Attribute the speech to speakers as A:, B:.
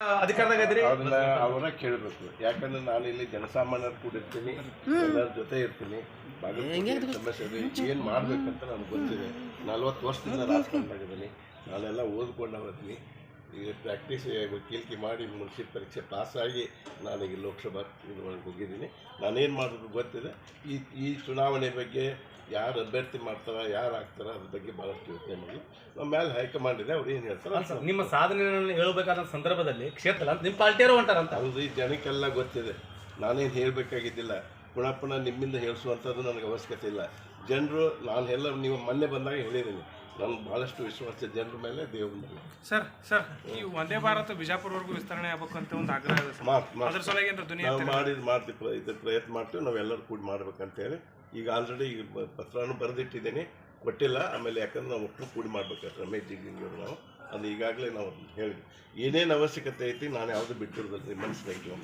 A: ಅಧಿಕಾರದಾಗ ಇದ್ರಿ
B: ಅದನ್ನ ಅವರ ಕೇಳಬೇಕು. ಯಾಕಂದ್ರೆ ನಾನು ಇಲ್ಲಿ ಜನಸಾಮಾನ್ಯರ ಕೂಡ ಇರ್ತೀನಿ ಎಲ್ಲರ ಜೊತೆ ಇರ್ತೀನಿ. ಬಾಗಲಕೋಟೆ ಸಮಸ್ಯೆ ಇದೆ ಏನು ಮಾಡ್ಬೇಕಂತ ನನಗೆ ಗೊತ್ತಿದೆ. ನಲ್ವತ್ತು ವರ್ಷದಿಂದ ರಾಜಕಾರಣದಾಗಿದ್ದೀನಿ ನಾನೆಲ್ಲ ಓದ್ಕೊಂಡವರ್ತೀನಿ ಈಗ ಪ್ರಾಕ್ಟೀಸ್ ವಕೀಲಿಕೆ ಮಾಡಿ ಮುನ್ಸಿಪ್ ಪರೀಕ್ಷೆ ಪಾಸ್ ಆಗಿ ನಾನೀಗ ಲೋಕಸಭಾ ಇದು ಹೋಗಿದ್ದೀನಿ. ನಾನೇನು ಮಾಡೋದು ಗೊತ್ತಿದೆ? ಈ ಈ ಚುನಾವಣೆ ಬಗ್ಗೆ ಯಾರು ಅಭ್ಯರ್ಥಿ ಮಾಡ್ತಾರ ಯಾರು ಆಗ್ತಾರ ಅದ್ರ ಬಗ್ಗೆ ಭಾಳಷ್ಟು ಯೋಚನೆ ಮಾಡಿ. ನಮ್ಮ ಮೇಲೆ ಹೈಕಮಾಂಡ್ ಇದೆ ಅವ್ರು ಏನು ಹೇಳ್ತಾರೆ
A: ನಿಮ್ಮ ಸಾಧನೆಯನ್ನು ಹೇಳಬೇಕಾದ ಸಂದರ್ಭದಲ್ಲಿ ಕ್ಷೇತ್ರ ನಿಮ್ಮ ಪಾರ್ಟಿಯವರು ಹೊಂಟಾರಂತ
B: ಹೌದು ಈ ಜನಕ್ಕೆಲ್ಲ ಗೊತ್ತಿದೆ. ನಾನೇನು ಹೇಳಬೇಕಾಗಿದ್ದಿಲ್ಲ. ಪುನಃ ಪುನಃ ನಿಮ್ಮಿಂದ ಹೇಳಿಸುವಂಥದ್ದು ನನಗೆ ಅವಶ್ಯಕತೆ ಇಲ್ಲ. ಜನರು ನಾನು ಎಲ್ಲ ನೀವು ಮೊನ್ನೆ ಬಂದಾಗ ಹೇಳಿದ್ದೀನಿ. ನನಗೆ ಭಾಳಷ್ಟು ವಿಶ್ವಾಸ ಜನರ ಮೇಲೆ ದೇವ್ರ ಮೇಲೆ.
C: ಸರ್ ಸರ್ ಈ ಒಂದೇ ಭಾರತ ಬಿಜಾಪುರವರೆಗೂ ವಿಸ್ತರಣೆ ಆಗ್ಬೇಕು ಅಂತ ಒಂದು ಆಗ್ರಹ ಇದೆ ಸರ್.
B: ಮಾತು ಮಾತು.
C: ಅದ್ರ ಸಲುವಾಗಿ ಏನಾರ ಧ್ವನಿ
B: ನಾವು ಮಾಡಿದ್ ಮಾಡ್ತೀವಿ ಪ್ರ- ಇದು ಪ್ರಯತ್ನ ಮಾಡ್ತೀವಿ ನಾವೆಲ್ಲರೂ ಕೂಡಿ ಮಾಡ್ಬೇಕಂತೇಳಿ. ಈಗ ಆಲ್ರೆಡಿ ಈಗ ಬ- ಪತ್ರನೂ ಬರೆದಿಟ್ಟಿದ್ದೀನಿ. ಕೊಟ್ಟಿಲ್ಲ ಆಮೇಲೆ ಯಾಕಂದ್ರೆ ನಾವು ಒಟ್ಟು ಕೂಡಿ ಮಾಡ್ಬೇಕಾದ್ರೆ ರಮೇಶ್ ಜಿಗ್ಗಿಂಗಿಯವ್ರು ನಾವು. ಅದು ಈಗಾಗಲೇ ನಾವು ಹೇಳಿದ್ವಿ. ಏನೇನು ಅವಶ್ಯಕತೆ ಐತಿ ನಾನು ಯಾವುದು ಬಿಟ್ಟಿರೋದಿಲ್ಲ ಮನಸ್ಸಿನಾಗ